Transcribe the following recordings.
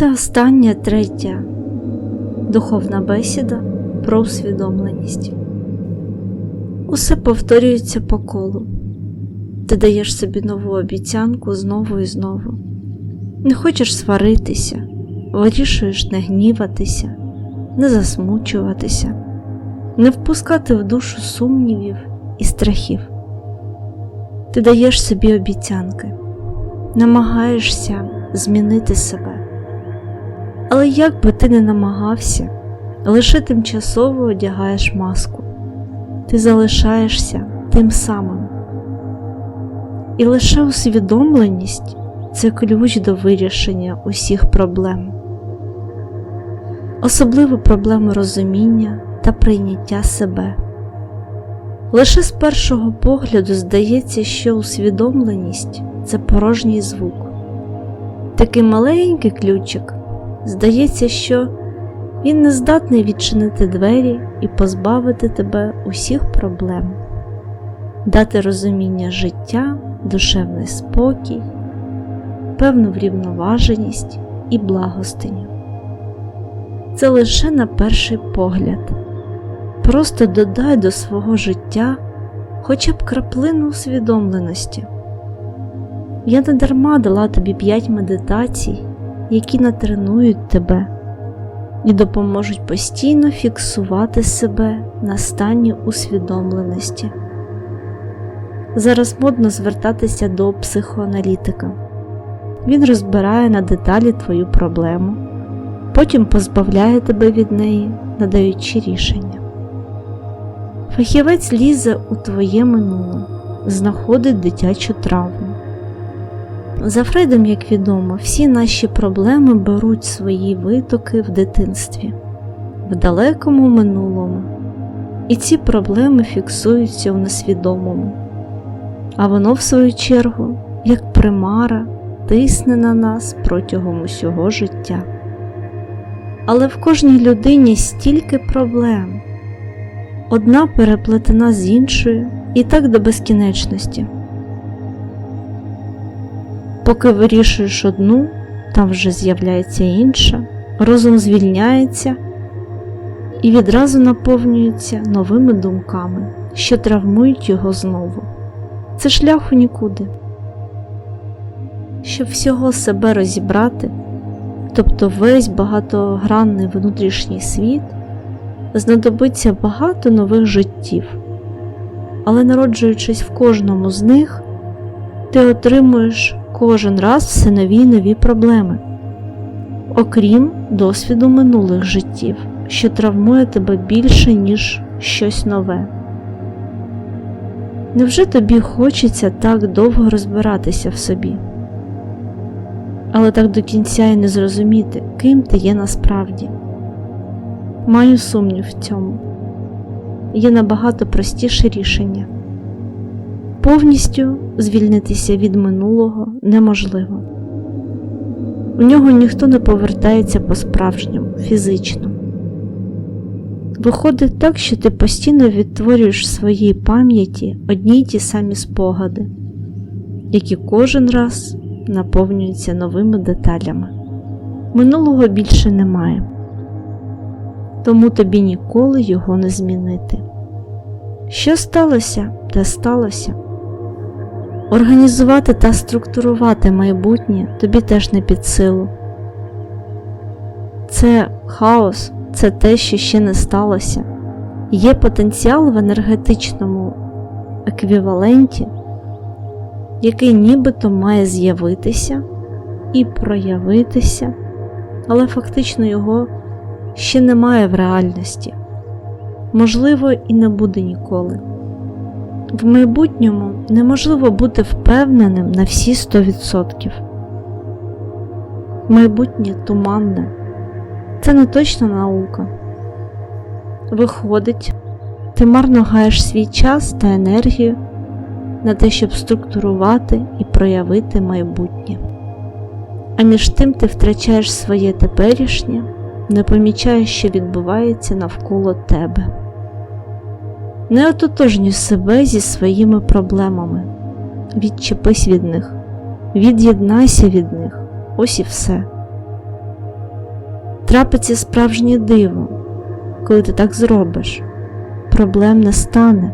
Це остання третя духовна бесіда про усвідомленість. Усе повторюється по колу. Ти даєш собі нову обіцянку знову і знову. Не хочеш сваритися, вирішуєш не гніватися, не засмучуватися, не впускати в душу сумнівів і страхів. Ти даєш собі обіцянки, намагаєшся змінити себе. Але як би ти не намагався, лише тимчасово одягаєш маску, ти залишаєшся тим самим. І лише усвідомленість це ключ до вирішення усіх проблем, особливо проблеми розуміння та прийняття себе. Лише з першого погляду здається, що усвідомленість це порожній звук. Такий маленький ключик, здається, що він не здатний відчинити двері і позбавити тебе усіх проблем, дати розуміння життя, душевний спокій, певну врівноваженість і благостиню. Це лише на перший погляд. Просто додай до свого життя хоча б краплину усвідомленості. Я не дарма дала тобі п'ять медитацій, які натренують тебе і допоможуть постійно фіксувати себе на стані усвідомленості. Зараз модно звертатися до психоаналітика. Він розбирає на деталі твою проблему, потім позбавляє тебе від неї, надаючи рішення. Фахівець лізе у твоє минуле, знаходить дитячу травму. За Фрейдом, як відомо, всі наші проблеми беруть свої витоки в дитинстві, в далекому минулому, і ці проблеми фіксуються у несвідомому, а воно, в свою чергу, як примара, тисне на нас протягом усього життя. Але в кожній людині стільки проблем, одна переплетена з іншою і так до безкінечності. Поки вирішуєш одну, там вже з'являється інша, розум звільняється і відразу наповнюється новими думками, що травмують його знову. Це шлях у нікуди. Щоб всього себе розібрати, тобто весь багатогранний внутрішній світ, знадобиться багато нових життів, але народжуючись в кожному з них, ти отримуєш кожен раз все нові й нові проблеми, окрім досвіду минулих життів, що травмує тебе більше, ніж щось нове. Невже тобі хочеться так довго розбиратися в собі? Але так до кінця і не зрозуміти, ким ти є насправді. Маю сумнів в цьому. Є набагато простіше рішення. Повністю звільнитися від минулого неможливо. У нього ніхто не повертається по-справжньому, фізично. Виходить так, що ти постійно відтворюєш в своїй пам'яті одні й ті самі спогади, які кожен раз наповнюються новими деталями. Минулого більше немає, тому тобі ніколи його не змінити. Що сталося, те сталося. Організувати та структурувати майбутнє тобі теж не під силу. Це хаос, це те, що ще не сталося. Є потенціал в енергетичному еквіваленті, який нібито має з'явитися і проявитися, але фактично його ще немає в реальності. Можливо, і не буде ніколи. В майбутньому неможливо бути впевненим на всі 100%. Майбутнє туманне, це не точна наука. Виходить, ти марно гаєш свій час та енергію на те, щоб структурувати і проявити майбутнє. А між тим ти втрачаєш своє теперішнє, не помічаєш, що відбувається навколо тебе. Не ототожнюй себе зі своїми проблемами, відчепись від них, від'єднайся від них, ось і все. трапиться справжнє диво, коли ти так зробиш. Проблем не стане.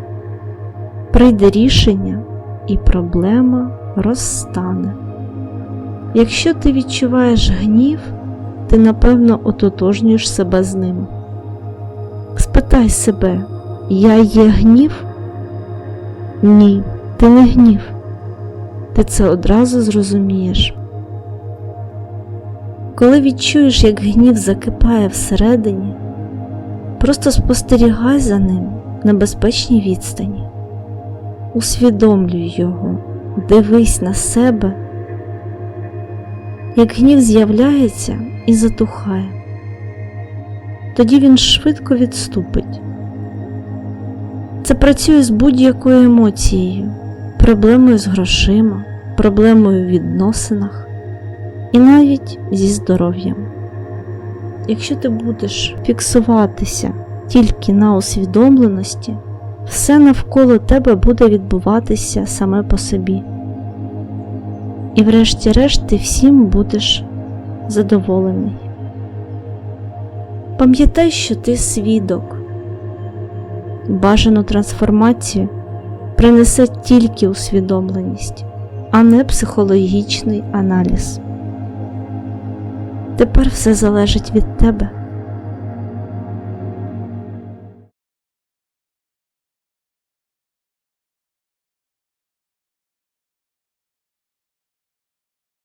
Прийде рішення, і проблема розстане. Якщо ти відчуваєш гнів, ти напевно ототожнюєш себе з ним. Спитай себе, я є гнів? Ні, ти не гнів. Ти це одразу зрозумієш. Коли відчуєш, як гнів закипає всередині, просто спостерігай за ним на безпечній відстані. Усвідомлюй його, дивись на себе, як гнів з'являється і затухає. Тоді він швидко відступить. Це працює з будь-якою емоцією, проблемою з грошима, проблемою в відносинах і навіть зі здоров'ям. Якщо ти будеш фіксуватися тільки на усвідомленості, все навколо тебе буде відбуватися саме по собі. І врешті-решт ти всім будеш задоволений. Пам'ятай, що ти свідок. Бажану трансформацію принесе тільки усвідомленість, а не психологічний аналіз. Тепер все залежить від тебе.